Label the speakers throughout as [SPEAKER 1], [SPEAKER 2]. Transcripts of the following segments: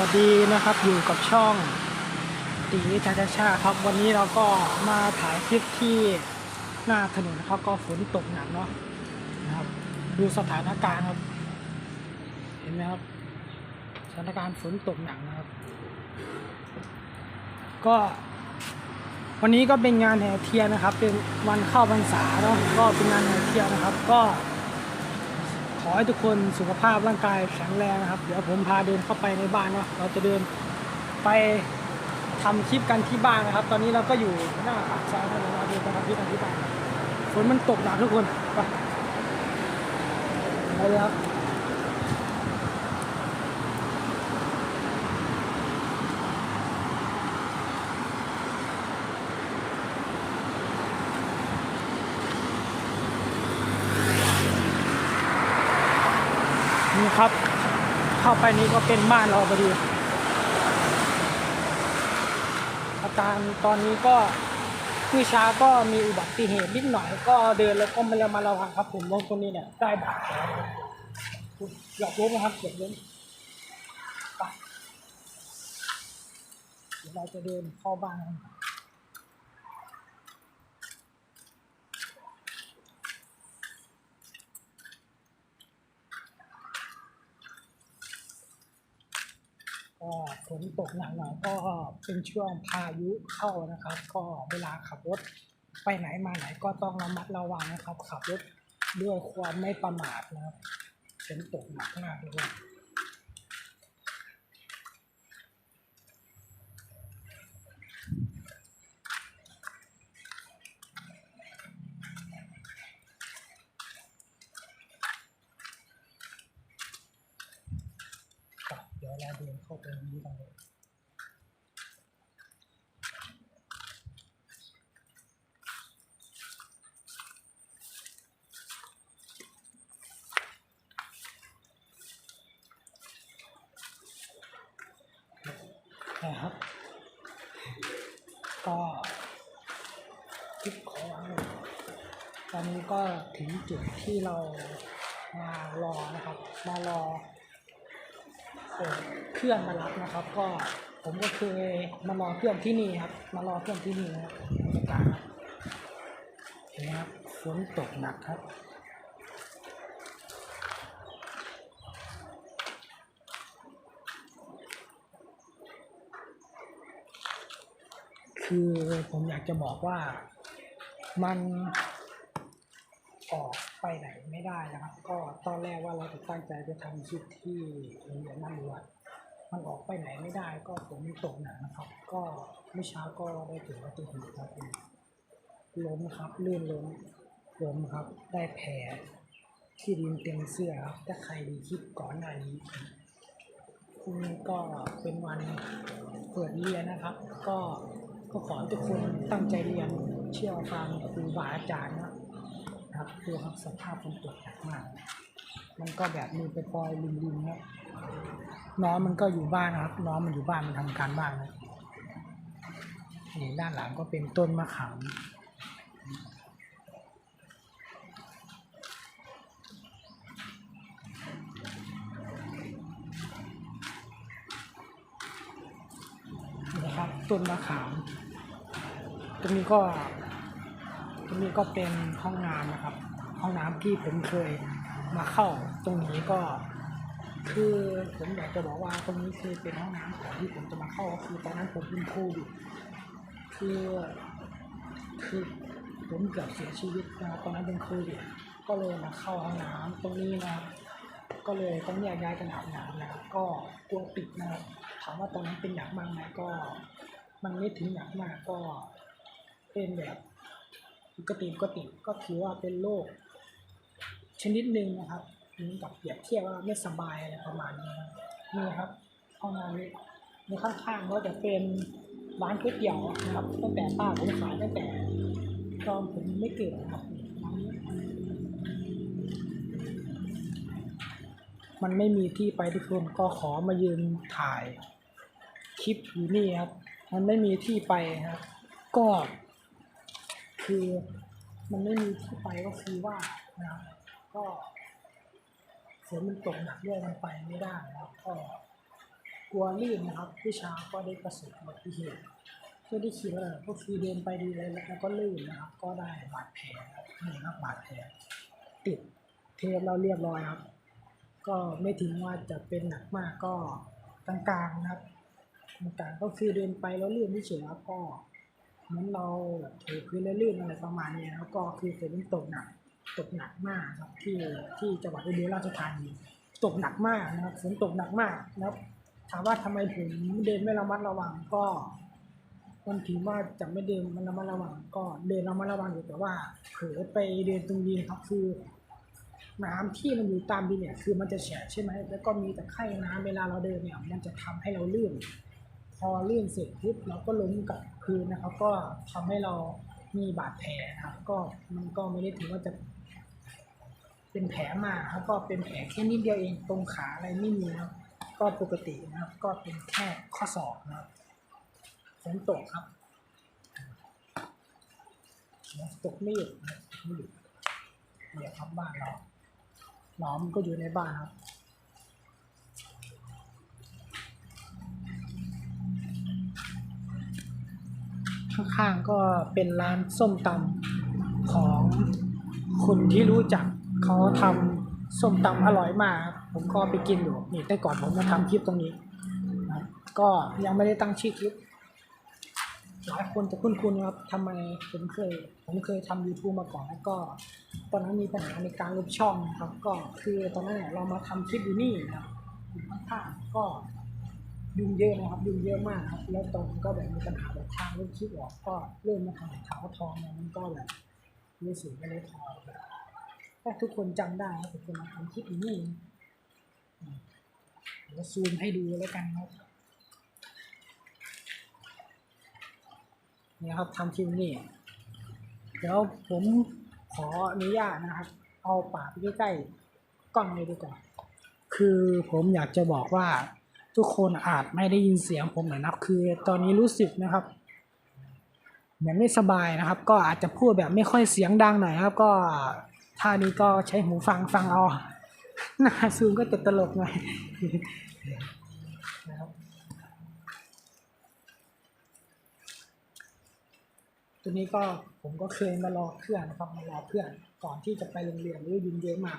[SPEAKER 1] วัสดีนะครับอยู่กับช่องตีชาชาชาครับ วันนี้เราก็มาถ่ายคลิปที่หน้าถนนนะครับ ก็ฝนตกหนักเนาะนะครับ ดูสถานการณ์ครับ เห็นไหมครับ สถานการณ์ฝนตกหนักนะครับ ก็ วันนี้ก็เป็นงานแห่เทียนนะครับ เป็นวันเข้าพรรษาเนาะก็เป็นงานแห่เทียนนะครับ ก็ ขอให้ทุกคนสุขภาพร่างกายแข็งแรงนะครับ เดี๋ยวผมพาเดินเข้าไปในบ้านเนาะเราจะเดินไปทำคลิปกันที่บ้านนะครับ ตอนนี้เราก็อยู่หน้าปากซอยนะเราเดินไปทำคลิปกันที่บ้านฝนมันตกหนักทุกคนไปไปเลยครับ ครับ เข้าไปนี้ก็เป็นบ้านเราพอดี อาการตอนนี้ก็เมื่อเช้าก็มีอุบัติเหตุนิดหน่อย ก็เดินแล้วก็ไม่ระมาระวังครับ ผมลงตรงนี้เนี่ยได้บาดแผลเกือบล้มนะครับเกือบล้มไปเดี๋ยวเราจะเดินเข้าบ้านกันก็ หนักหน่อยก็เป็นช่วงพายุเข้านะครับ ก็เวลาขับรถไปไหนมาไหนก็ต้องระมัดระวังนะครับ ขับรถด้วยความไม่ประมาทนะครับฝนตกหนักมากเลยครับเดี๋ยวเราเดินเข้าไปนี้กันเลย นะครับ ก็คลิปของตอนนี้ก็ถึงจุดที่เรามารอนะครับ มารอเอ่อเพื่อนมารับนะครับ ก็ผมก็เคยมารอเพื่อนที่นี่ครับ มารอเพื่อนที่นี่นะครับบรรยากาศครับเห็นไหมครับฝนตกหนักครับ คือผมอยากจะบอกว่ามันออกไปไหนไม่ได้นะครับ ก็ตอนแรกว่าเราจะตั้งใจจะทำคลิปที่โรงเรียนบ้านรวดมันออกไปไหนไม่ได้ก็ฝนตกหนักนะครับ ก็เมื่อเช้าก็ได้เกิดอุบัติเหตุครับล้มครับลื่นล้มล้มครับ ได้แผลที่ดินเต็มเสื้อครับถ้าใครดูคลิปก่อนหน้านี้พรุ่งนี้ก็เป็นวันเปิดเรียนนะครับ ก็ ก็ขอให้ทุกคนตั้งใจเรียนเชื่อฟังครูบาอาจารย์นะครับดูครับสภาพฝนตกหนักมาก มันก็แบบมีไปปล่อยลิมๆนะน้องมันก็อยู่บ้านนะครับ น้องมันอยู่บ้านมันทำการบ้านนะนี่ด้านหลังก็เป็นต้นมะขามนะครับต้นมะขาม ตรงนี้ก็ตรงนี้ก็เป็นห้องน้ำนะครับ ห้องน้ำที่ผมเคยมาเข้าตรงนี้ก็ คือผมอยากจะบอกว่าตรงนี้คือเป็นห้องน้ำก่อนที่ผมจะมาเข้าคือตอนนั้นผมเป็นโควิดคือคือผมเกือบเสียชีวิตนะตอนนั้นเป็นโควิดก็เลยมาเข้าห้องน้ำตรงนี้นะก็เลยต้องแยกย้ายกันอาบน้ำนะก็กลัวติดนะถามว่าตอนนั้นเป็นหนักมากไหมก็ มันไม่ถึงหนักมากก็ เป็นแบบปกติปกติก็ถือว่าเป็นโรคชนิดหนึ่งนะครับเหมือนกับเปรียบเทียบว่าไม่สบายอะไรประมาณนี้นี่ครับห้องน้ำนี้ในข้างๆก็จะเป็นร้านก๋วยเตี๋ยวนะครับตั้งแต่ป้าผมขายตั้งแต่ตอนผมไม่เกิดนะครับร้านนี้มันไม่มีที่ไปทุกคนก็ขอมายืนถ่ายคลิปอยู่นี่ครับ มันไม่มีที่ไปครับ ก็ คือมันไม่มีที่ไปก็คือว่านะก็ฝนมันตกหนักด้วยมันไปไม่ได้นะครับก็กลัวลื่นนะครับพี่ชาก็ได้ประสบอุบัติเหตุที่ได้ขี่รถก็คือเดินไปดีเลยแล้วก็ลื่นนะครับ ก็ได้บาดแผลนี่ครับบาดแผลติดเทปเราเรียบร้อยครับ ก็ไม่ถึงว่าจะเป็นหนักมากก็กลางๆนะครับกลางๆก็คือเดินไปแล้วลื่นไม่เฉยๆครับก็ เหมือนเราถือพื้นแล้วลื่นอะไรประมาณนี้แล้วก็คือฝนตกหนักตกหนักมากครับที่ที่จังหวัดอุบลราชธานีตกหนักมากนะครับฝนตกหนักมากนะครับถามว่าทำไมถึงเดินไม่ระมัดระวังก็มันถือว่าจะไม่เดินมันระมัดระวังก็เดินระมัดระวังอยู่แต่ว่าเผลอไปเดินตรงนี้ครับคือ น้ำที่มันอยู่ตามดินเนี่ยคือมันจะแฉะใช่ไหมแล้วก็มีแตะไคร่น้ำเวลาเราเดินเนี่ย มันจะทำให้เราลื่น อลื่นเสร็จปุ๊บเราก็ล้มกับพื้นนะครับ ก็ทำให้เรามีบาดแผลนะครับ ก็มันก็ไม่ได้ถือว่าจะเป็นแผลมากครับก็เป็นแผลแค่นิดเดียวเองตรงขาอะไรไม่มีนะครับ ก็ปกตินะครับ ก็เป็นแค่ข้อศอกนะครับฝนตกครับตกไม่หยุดนะไม่หยุดเนี่ยครับบ้านเราหนอมก็อยู่ในบ้านครับ ข้างๆก็เป็นร้านส้มตำของคนที่รู้จักเขาทำส้มตำอร่อยมาก ผมก็ไปกินอยู่นี่แต่ก่อนผมมาทำคลิปตรงนี้ ก็ยังไม่ได้ตั้งชื่อคลิปหลายคนจะคุ้นๆครับทำไมผมเคย ผมเคยทำ YouTube มาก่อนแล้วก็ ตอนนั้นมีปัญหาในการลบช่องครับ ก็คือตอนนั้นเรามาทำคลิปอยู่นี่นะครับอยู่ข้างๆก็ ยุ่งเยอะนะครับยุ่งเยอะมากครับ แล้วตอนนั้นก็แบบมีปัญหาแบบทางลบคลิปออกก็เริ่มมาทำขาวทองเนี่ยมันก็แบบรู้สึกไม่ได้ทองแบบถ้าทุกคนจำได้ครับผมจะมาทำคลิปอยู่นี่อืมเดี๋ยวซูมให้ดูแล้วกันครับเนี่ยครับทำคลิปนี่เดี๋ยวผมขออนุญาตนะครับ เอาปากไปใกล้ๆกล้องเลยดีกว่าคือผมอยากจะบอกว่า ทุกคนอาจไม่ได้ยินเสียงผมหน่อยนะครับคือตอนนี้รู้สึกนะครับเหมือนไม่สบายนะครับ ก็อาจจะพูดแบบไม่ค่อยเสียงดังหน่อยครับ ก็ท่านี้ก็ใช้หูฟังฟังเอาหน้าซูมก็จะตลกหน่อยนะครับตัวนี้ก็ผมก็เคยมารอเพื่อนนะครับมารอเพื่อนก่อนที่จะไปโรงเรียนหรือยุงเยอะมาก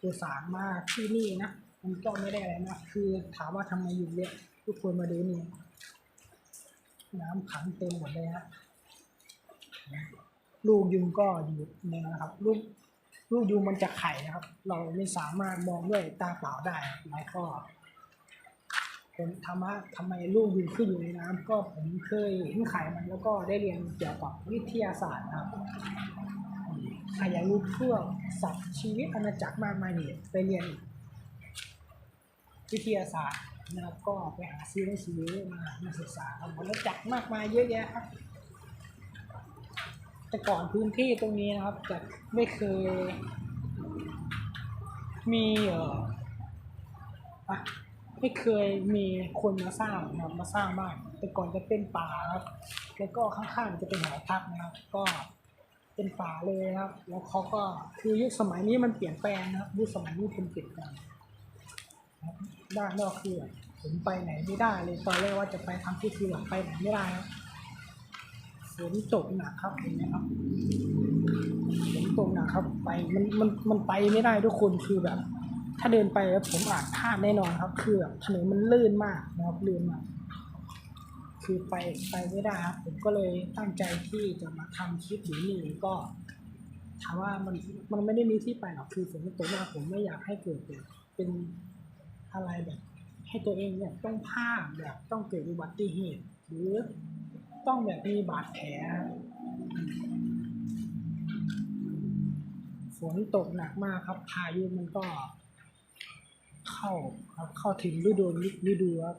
[SPEAKER 1] คือสารมากที่นี่นะ มันก็ไม่ได้อะไรนะคือถามว่าทำไมอยุงเยอะทุกคนมาดูนี่น้ำขังเต็มหมดเลยฮะลูกยุงก็อยู่ในนั้นะครับ ลูกลูกยุงมันจะไข่นะครับ เราไม่สามารถมองด้วยตาเปล่าได้แล้วก็ผมทำว่าทำไมลูกยืนขึ้นอยู่ในน้ำก็ผมเคยเห็นไข่มันแล้วก็ได้เรียนเกี่ยวกับวิทยาศาสตร์นะครับใครอยากรู้พวกสัตว์ชีวิตอาณาจักรมากมายนี่ไปเรียน วิทยาศาสตร์นะครับ ก็ไปหาซื้อหนังสือมามาศึกษาครับอาณาจักมากมายเยอะแยะครับ แต่ก่อนพื้นที่ตรงนี้นะครับจะไม่เคย มีเอ่ออะไม่เคยมีคนมาสร้างนะครับมาสร้างบ้าน แต่ก่อนจะเป็นป่าครับ แล้วก็ข้างๆจะเป็นหอพักนะครับ ก็เป็นป่าเลยนะครับ แล้วเขาก็คือยุคสมัยนี้มันเปลี่ยนแปลงนะครับยุคสมัยนี้เป็นเปลี่ยนแปลงครับ ด้านนอกคือแบบผมไปไหนไม่ได้เลยตอนแรกว่าจะไปทำที่คือแบบไปไหนไม่ได้ครับฝนตกหนักครับเห็นไหมครับฝนตกหนักครับไปมันมันมันไปไม่ได้ทุกคนคือแบบ ถ้าเดินไปแล้วผมอาจพลาดแน่นอนครับ คือแบบถนนมันลื่นมากนะครับลื่นมากคือไปไปไม่ได้ครับผมก็เลยตั้งใจที่จะมาทำคลิปอยู่นี่ก็ถามว่ามันมันไม่ได้มีที่ไปหรอกคือฝนตกมากผมไม่อยากให้เกิดเป็น อะไรแบบให้ตัวเองเนี่ยต้องพลาดแบบต้องเกิดอุบัติเหตุ หรือต้องแบบมีบาดแผลฝนตกหนักมากครับพายุมันก็ เข้าครับเข้าถึงฤดูฤดูครับ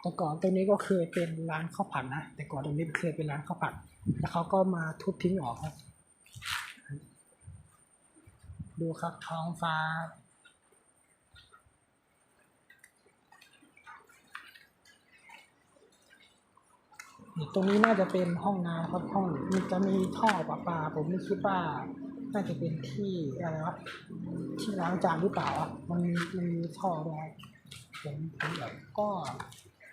[SPEAKER 1] แต่ก่อนตรงนี้ก็เคยเป็นร้านข้าวผัดนะแต่ก่อนตรงนี้เคยเป็นร้านข้าวผัด แล้วเขาก็มาทุบทิ้งออกครับ ดูครับท้องฟ้าตรงนี้น่าจะเป็นห้องน้ำครับห้องมันจะมีท่อประปา ผมไม่คิดว่าน่าจะเป็นที่อะไรวะที่ล้างจานหรือเปล่าอะมันมีมันมีท่อด้วยผมผมแบบก็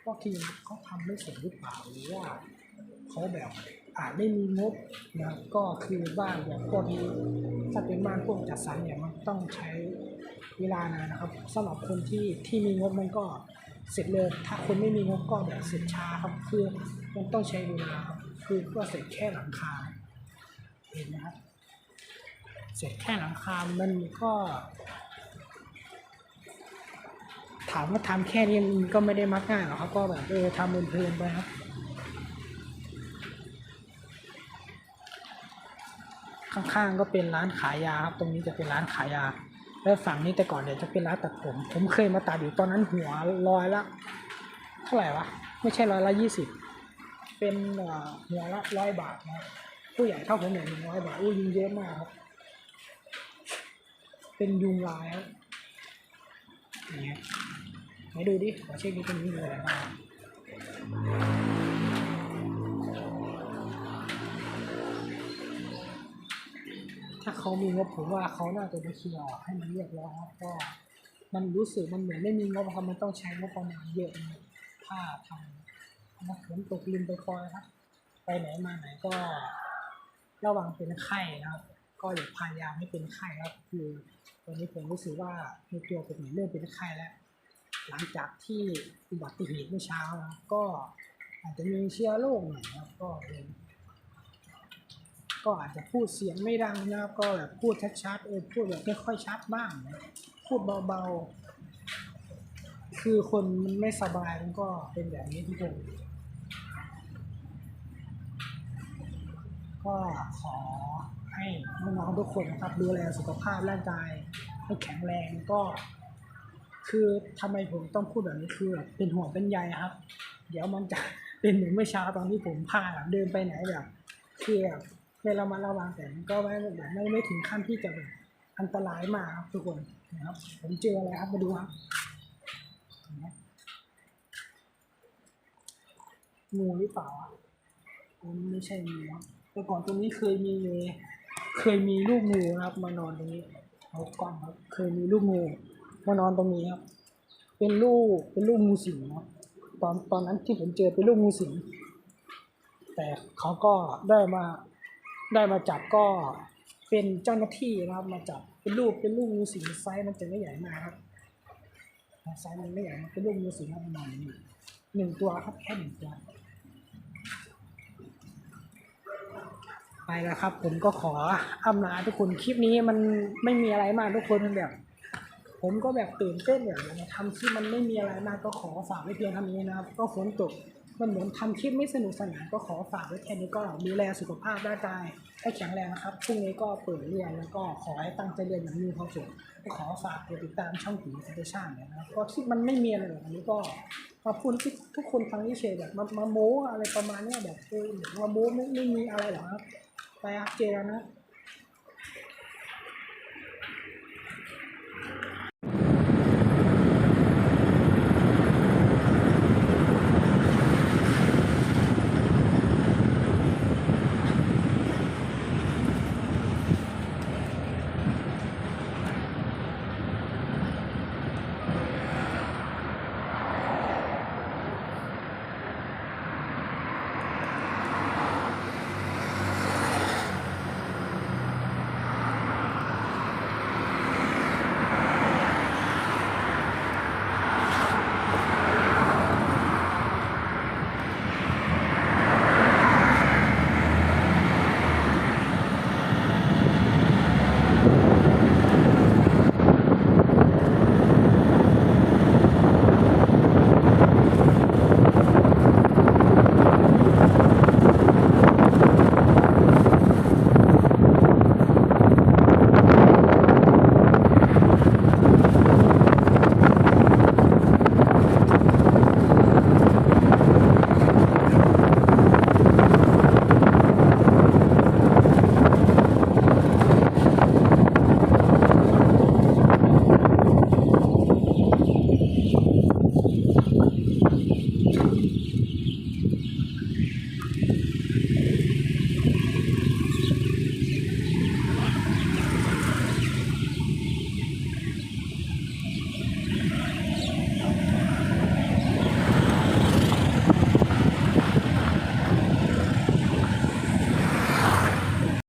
[SPEAKER 1] ก็คือเขาทำไม่สร็จหรือเปล่าหรือว่าเขาแบบอาจไม่มีงบนะก็คือบ้านแบบพวกนี้ถ้าเป็นบ้านพวกจัดสรรเนี่ยมันต้องใช้เวลานานนะครับสำหรับคนที่ที่มีงบมันก็เสร็จเลยถ้าคนไม่มีงบก็แบบเสร็จช้าครับคือมันต้องใช้เวลาครับคือก็เสร็จแค่หลังคาเห็นไหมครับเสร็จแค่หลังคามันก็ ถามว่าทำแค่นี้มันก็ไม่ได้มักง่ายหรอกครับ ก็แบบเออทำเพลินๆไปครับข้างๆก็เป็นร้านขายยาครับ ตรงนี้จะเป็นร้านขายยา แล้วฝั่งนี้แต่ก่อนเนี่ยจะเป็นร้านตัดผม ผมเคยมาตัดอยู่ตอนนั้นหัวลอยละ เท่าไหร่วะ ไม่ใช่ร้อยละยี่สิบ เป็นหัวละร้อยบาทนะ ผู้ใหญ่เท่าผมเนี่ยหนึ่งร้อยบาทอู้ยุงเยอะมากครับ เป็นยุงลายครับอย่างเงี้ย ไหนดูดิขอเช็คดูตรงนี้มีอะไรบ้างถ้าเขามีงบผมว่าเขาน่าจะไปเคลียร์ให้มันเรียบร้อยครับก็มันรู้สึกมันเหมือนไม่มีงบครับมันต้องใช้งบประมาณเยอะนะถ้าทำนะฝนตกลินไปคอยครับ ไปไหนมาไหนก็ ระวังเป็นไข้นะครับ ก็อย่าพยายามไม่เป็นไข้ครับคือตอนนี้ผมรู้สึกว่าในตัวผมเนี่ยเริ่มเป็นไข้แล้ว หลังจากที่อุบัติเหตุเมื่อเช้าก็อาจจะมีเชื้อโรคหน่อยครับก็เลยก็อาจจะพูดเสียงไม่ดังนะครับก็แบบพูดชัดๆเออพูดแบบไม่ค่อยชัดบ้างนะพูดเบาๆ คือคนมันไม่สบายมันก็เป็นแบบนี้ทุกคนก็ขอให้น้องๆทุกคนนะครับดูแลสุขภาพร่างกายให้แข็งแรงก็ คือทำไมผมต้องพูดแบบนี้คือแบบเป็นห่วงเป็นใยครับ เดี๋ยวมันจะเป็นเหมือนเมื่อเช้าตอนที่ผมพาเดินไปไหนแบบคือแบบเวลามาระวังแต่มันก็ไม่แบบไม่ไม่ถึงขั้นที่จะแบบอันตรายมากครับทุกคนนะครับผมเจออะไรครับมาดูครับหนูหรือเปล่าอะอันนี้ไม่ใช่งูครับแต่ก่อนตรงนี้เคยมีเคยมีลูกงูครับมานอนตรงนี้เอากล้องครับเคยมีลูกงู มานอนตรงนี้ครับ เป็นลูกเป็นลูกงูสิงครับตอนตอนนั้นที่ผมเจอเป็นลูกงูสิงแต่เขาก็ได้มาได้มาจับก็เป็นเจ้าหน้าที่นะครับมาจับเป็นลูกเป็นลูกงูสิงไซส์มันจะไม่ใหญ่มากครับไซส์มันไม่ใหญ่มากเป็นลูกงูสิงประมาณนี้หนึ่งตัวครับแค่หนึ่งตัวไปแล้วครับ ผมก็ขออำลาทุกคนคลิปนี้มันไม่มีอะไรมากทุกคนมันแบบ ผมก็แบบตื่นเต้นแบบอยากจะทำคลิปมันไม่มีอะไรมากก็ขอฝากไว้เพียงเท่านี้นะครับ ก็ฝนตกมันเหมือนทำคลิปไม่สนุกสนานก็ขอฝากไว้แค่นี้ก็ดูแลสุขภาพร่างกายให้แข็งแรงนะครับพรุ่งนี้ก็เปิดเรียนแล้วก็ขอให้ตั้งใจเรียนอย่างมีความสุขก็ขอฝากกดติดตามช่องผีเซนเตชันเนี่ยนะครับก็คลิปมันไม่มีอะไรหรอกอันนี้ก็ขอบคุณที่ทุกคนฟังที่เชยร์แบบมามาโม้อะไรประมาณเนี้ยแบบเออมาโม้ไม่ไม่มีอะไรหรอกครับไปครับเจอกันนะ